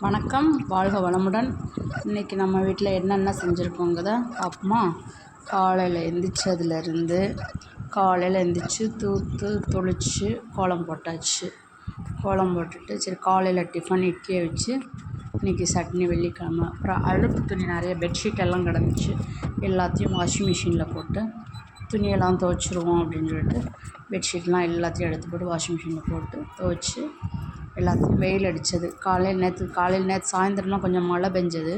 வணக்கம். வாழ்க வளமுடன். இன்றைக்கி நம்ம வீட்டில் என்னென்ன செஞ்சுருக்கோங்கிறத பார்ப்போமா காலையில் எந்திரிச்சதுலேருந்து காலையில் எந்திரிச்சு தூத்து தொளிச்சு கோலம் போட்டாச்சு. கோலம் போட்டுட்டு சரி காலையில் டிஃபன் இட்லியை வச்சு இன்றைக்கி சட்னி வெள்ளிக்கிழமை. அப்புறம் அழுப்பு துணி நிறைய பெட்ஷீட் எல்லாம் கிடந்துச்சு. எல்லாத்தையும் வாஷிங் மிஷினில் போட்டு துணியெல்லாம் துவைச்சிருவோம் அப்படின்னு சொல்லிட்டு பெட்ஷீட்லாம் எல்லாத்தையும் எடுத்து போட்டு வாஷிங் மிஷினில் போட்டு துவைச்சி எல்லாத்தையும் வெயில் அடித்தது காலையில் நேற்று காலையில் நேற்று சாயந்தரம்லாம் கொஞ்சம் மழை பெஞ்சது.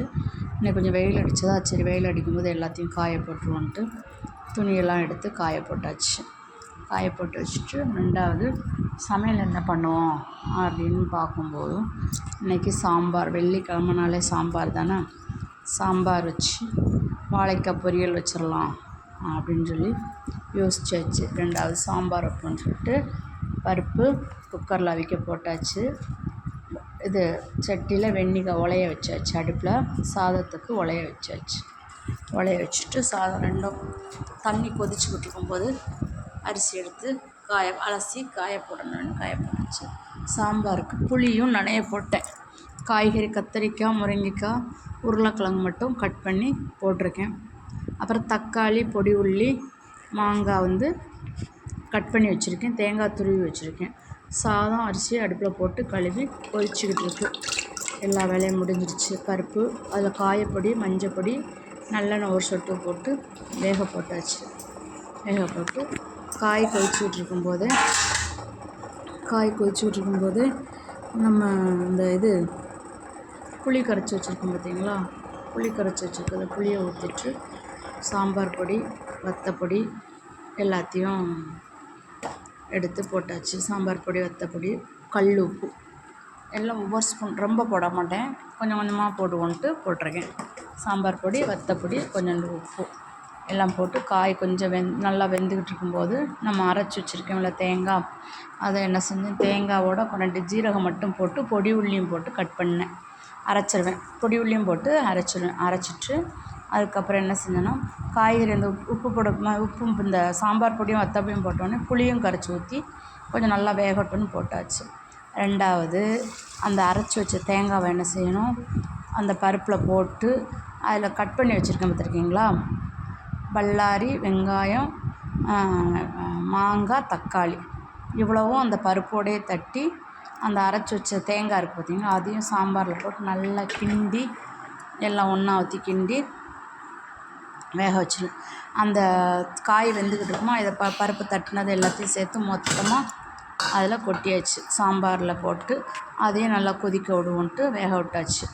இன்னைக்கு கொஞ்சம் வெயில் அடித்ததா சரி வெயில் அடிக்கும்போது எல்லாத்தையும் காய போட்டுருவோன்ட்டு துணியெல்லாம் எடுத்து காய போட்டாச்சு. காய போட்டு வச்சுட்டு ரெண்டாவது சமையல் என்ன பண்ணுவோம் அப்படின்னு பார்க்கும்போது இன்றைக்கி சாம்பார். வெள்ளிக்கிழமைனாலே சாம்பார் தானே? சாம்பார் வச்சு வாழைக்காய் பொரியல் வச்சிடலாம் அப்படின்னு சொல்லி யோசிச்சாச்சு ரெண்டாவது சாம்பார் வைப்போம்னு சொல்லிட்டு பருப்பு குக்கரில் அவிக்க போட்டாச்சு. இது சட்டியில் வெந்நீர் உலைய வச்சாச்சு. அடுப்பில் சாதத்துக்கு உலைய வச்சாச்சு. உலைய வச்சுட்டு சாதம் ரெண்டும் தண்ணி கொதிச்சுக்கிட்டு இருக்கும்போது அரிசி எடுத்து காய அலசி காய போடணும்னு காய போட்டுச்சு. சாம்பாருக்கு புளியும் நனைய போட்டேன். காய்கறி கத்திரிக்காய் முருங்கைக்காய் உருளைக்கிழங்கு மட்டும் கட் பண்ணி போட்டிருக்கேன். அப்புறம் தக்காளி பொடி உள்ளி மாங்காய் வந்து கட் பண்ணி வச்சுருக்கேன். தேங்காய் துருவி வச்சுருக்கேன். சாதம் அரிசி அடுப்பில் போட்டு கழுவி கொதிச்சுக்கிட்டு இருக்கு. எல்லா வேலையும் முடிஞ்சிருச்சு. பருப்பு அதில் காயப்பொடி மஞ்சப்பொடி நல்லெண்ணெய் ஒரு சொட்டு போட்டு வேக போட்டாச்சு. வேக போட்டு காய் கொதிச்சுக்கிட்டு இருக்கும்போது காய் கொதிச்சுக்கிட்டு இருக்கும்போது நம்ம இந்த இது புளி கரைச்சி வச்சுருக்கோம் பார்த்தீங்களா? புளி கரைச்சி வச்சுருக்கத புளியை ஊற்றிட்டு சாம்பார் பொடி வத்தப்பொடி எல்லாத்தையும் எடுத்து போட்டாச்சு. சாம்பார் பொடி வத்தப்பொடி கல் உப்பு. எல்லாம் ஒவ்வொரு ஸ்பூன். ரொம்ப போட மாட்டேன். கொஞ்சம் கொஞ்சமாக போடுவோன்ட்டு போட்டிருக்கேன். சாம்பார் பொடி வத்தப்பொடி கொஞ்சோண்டு உப்பு. எல்லாம் போட்டு காய் கொஞ்சம் வெந் நல்லா வெந்துக்கிட்டு இருக்கும்போது நம்ம அரைச்சி வச்சுருக்கோம்ல தேங்காய் அதை என்ன செஞ்சேன்? தேங்காவோட ரெண்டு ஜீரகம் மட்டும் போட்டு பொடி உள்ளியும் போட்டு கட் பண்ணேன். அரைச்சிருவேன். பொடி உள்ளியும் போட்டு அரைச்சிடுவேன் அரைச்சிட்டு அதுக்கப்புறம் என்ன செஞ்சேன்னா காய்கறி அந்த உப்பு போட ம- உப்பும் இந்த சாம்பார் பொடியும் வத்தப்பையும் போட்டோடனே புளியும் கரைச்சி ஊற்றி கொஞ்சம் நல்லா வேகட்டும்னு போட்டாச்சு. ரெண்டாவது அந்த அரைச்சி வச்ச தேங்காவை என்ன செய்யணும் அந்த பருப்பில் போட்டு அதில் கட் பண்ணி வச்சுருக்கேன் பார்த்துருக்கீங்களா பல்லாரி வெங்காயம் மாங்காய் தக்காளி. இவ்வளவும் அந்த பருப்போடையே தட்டி அந்த அரைச்சி வச்ச தேங்காய் இருக்குது பார்த்தீங்களா அதையும் சாம்பாரில் போட்டு நல்லா கிண்டி எல்லாம் ஒன்றா ஊற்றி கிண்டி வேக வச்சிரு அந்த காய் வெந்துக்கிட்டு இருக்குமா இதை ப பருப்பு தட்டினது எல்லாத்தையும் சேர்த்து மொத்தமாக அதில் கொட்டியாச்சு. சாம்பாரில் போட்டு அதையும் நல்லா கொதிக்க விடுவோன்ட்டு வேக விட்டாச்சு.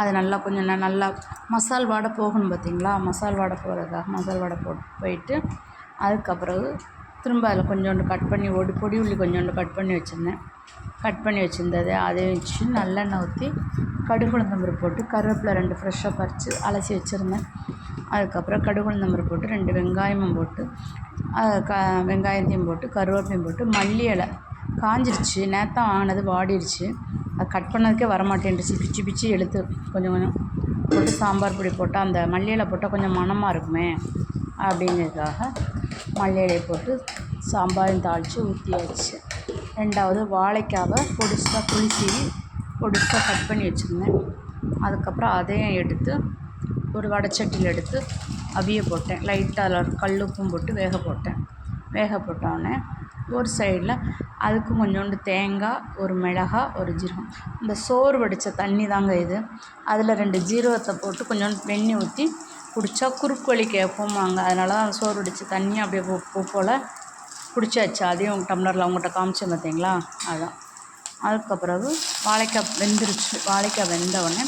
அது நல்லா கொஞ்சம் நல்லா மசால் வாடை போகணும் பார்த்தீங்களா மசால் வாடை போகிறதுக்காக மசால் வாடை போட்டு போயிட்டு அதுக்கப்புறம் திரும்ப அதில் கொஞ்சோண்டு கட் பண்ணி ஒடி பொடி உள்ளி கொஞ்சோண்டு கட் பண்ணி வச்சுருந்தேன். கட் பண்ணி வச்சுருந்தது அதை வச்சு நல்லெண்ணெய் ஊற்றி கடுகு போட்டு கருவேப்பிலை ரெண்டு ஃப்ரெஷ்ஷாக பறித்து அலசி வச்சுருந்தேன். அதுக்கப்புறம் கடுகு உளுந்தம்பருப்பு போட்டு ரெண்டு வெங்காயமும் போட்டு க வெங்காயத்தையும் போட்டு கருவேப்பையும் போட்டு மல்லி இலை காஞ்சிருச்சு. நேத்தான் வாங்கினது வாடிருச்சு. அது கட் பண்ணதுக்கே வரமாட்டேன்ருச்சு. பிச்சு பிச்சு எடுத்து கொஞ்சம் கொஞ்சம் போட்டு சாம்பார் பொடி போட்டால் அந்த மல்லி இலை போட்டால் கொஞ்சம் மணமாக இருக்குமே அப்படிங்கிறதுக்காக மல்லி இலையை போட்டு சாம்பாரையும் தாளித்து ஊற்றியாச்சு ரெண்டாவது வாழைக்காவை பொடிசாக புளி சீவி பொடிசாக கட் பண்ணி வச்சுருந்தேன். அதுக்கப்புறம் அதையும் எடுத்து ஒரு வடச்சட்டியில் எடுத்து அவிய போட்டேன். லைட்டாக அதில் கல் உப்பும் போட்டு வேக போட்டேன். வேக போட்டோடனே ஒரு சைடில் அதுக்கு கொஞ்சோண்டு தேங்காய் ஒரு மிளகாய் ஒரு ஜீரகம். இந்த சோறு வடித்த தண்ணி தாங்க இது. அதில் ரெண்டு ஜீரகத்தை போட்டு கொஞ்சோண்டு வெண்ணி ஊற்றி குடித்தா குறுக்கு வலி கேட்போமாங்க அதனால தான் அந்த சோறு வடித்த தண்ணி அப்படியே பூ பூ போல் குடிச்சாச்சு. அதையும் டம்ளரில் அவங்ககிட்ட காமிச்சேன் பார்த்தீங்களா அதான். அதுக்கு பிறகு வாழைக்காய் வெந்துருச்சு. வாழைக்காய் வெந்த உடனே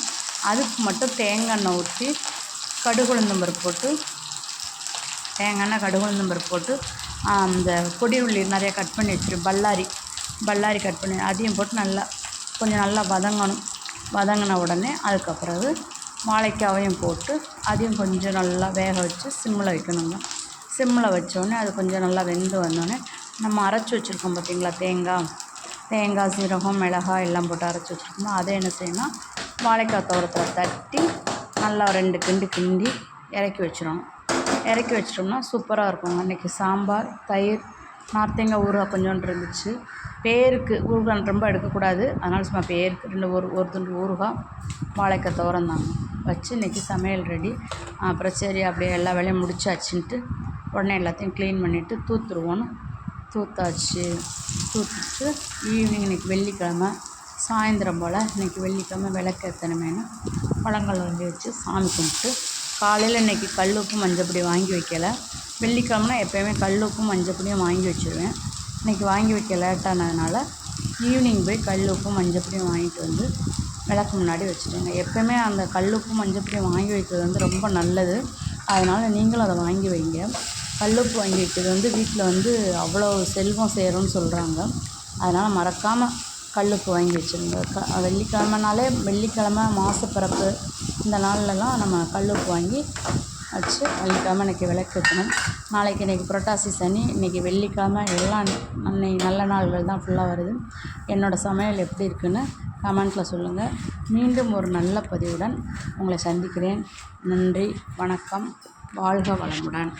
அதுக்கு மட்டும் தேங்காய் எண்ணெய் ஊற்றி கடுகுழுந்தம் பருப்பு போட்டு தேங்காய்னா எண்ணெய் பருப்பு போட்டு அந்த பொடி உள்ளி நிறைய கட் பண்ணி வச்சிரு பல்லாரி பல்லாரி கட் பண்ணி அதையும் போட்டு நல்லா கொஞ்சம் நல்லா வதங்கணும். வதங்கின உடனே அதுக்கு பிறகு வாழைக்காவையும் போட்டு அதையும் கொஞ்சம் நல்லா வேக வச்சு சிம்மில் வைக்கணுங்க. சிம்மில் வச்சோடனே அது கொஞ்சம் நல்லா வெந்து வந்தோடனே நம்ம அரைச்சி வச்சுருக்கோம் பார்த்தீங்களா தேங்காய் தேங்காய் சீரகம் மிளகாய் எல்லாம் போட்டு அரைச்சி வச்சுருக்கோமோ அதை என்ன செய்யணும் வாழைக்காய் தோரத்தில் தட்டி நல்லா ரெண்டு கிண்டு கிண்டி இறக்கி வச்சிடணும் இறக்கி வச்சிட்டோம்னா சூப்பராக இருக்குங்க அன்றைக்கி சாம்பார் தயிர் நார்த்தங்காய் ஊறுகாய் கொஞ்சோண்டு இருந்துச்சு. பேருக்கு ஊறுகாய் ரொம்ப எடுக்கக்கூடாது. அதனால் சும்மா பேருக்கு ரெண்டு ஒரு ஒரு துண்டு ஊறுகாய் வாழைக்காய் துவரம் தாங்க வச்சு இன்றைக்கி சமையல் ரெடி. அப்புறம் சரி அப்படியே எல்லா வேலையும் முடிச்சாச்சுன்ட்டு உடனே எல்லாத்தையும் க்ளீன் பண்ணிவிட்டு தூத்துருவோன்னு தூத்தாச்சு. தூத்துட்டு ஈவினிங் இன்றைக்கி வெள்ளிக்கிழம. சாயந்தரம் போல் இன்றைக்கி வெள்ளிக்கிழம எத்தனைமேன்னு பழங்கள் வாங்கி வச்சு சாமி கும்பிட்டு காலையில் இன்றைக்கி கல் உப்பு மஞ்சப்பொடி வாங்கி வைக்கல. வெள்ளிக்கிழமனா எப்போயுமே கல் உப்பும் மஞ்சப்பொடியும் வாங்கி வச்சுருவேன். இன்றைக்கி வாங்கி வைக்க லேட்டானதுனால ஈவினிங் போய் கல் உப்பும் மஞ்சப்பொடியும் வாங்கிட்டு வந்து விளக்கு முன்னாடி வச்சுட்டேங்க. எப்போயுமே அந்த கல் உப்பும் மஞ்சப்பொடியும் வாங்கி வைக்கிறது வந்து ரொம்ப நல்லது. அதனால் நீங்களும் அதை வாங்கி வைங்க. கல் உப்பு வாங்கி வைக்கிறது வந்து வீட்டில் வந்து அவ்வளோ செல்வம் சேரும்னு சொல்கிறாங்க அதனால் மறக்காமல் கல்லுப்பு வாங்கி வச்சுருந்தோம். க வெள்ளிக்கிழமனாலே வெள்ளிக்கிழம மாதப்பிறப்பு இந்த நாள்லலாம் நம்ம கல்லுப்பு வாங்கி வச்சு வெள்ளிக்கிழம இன்றைக்கி வைக்கணும். நாளைக்கு இன்றைக்கி புரட்டாசி சனி இன்றைக்கி வெள்ளிக்கிழம எல்லாம் அன்னைக்கு நல்ல நாள்கள் தான் ஃபுல்லாக வருது. என்னோடய சமையல் எப்படி இருக்குன்னு கமெண்ட்டில் சொல்லுங்கள் மீண்டும் ஒரு நல்ல பதிவுடன் உங்களை சந்திக்கிறேன். நன்றி வணக்கம் வாழ்க வளமுடன்.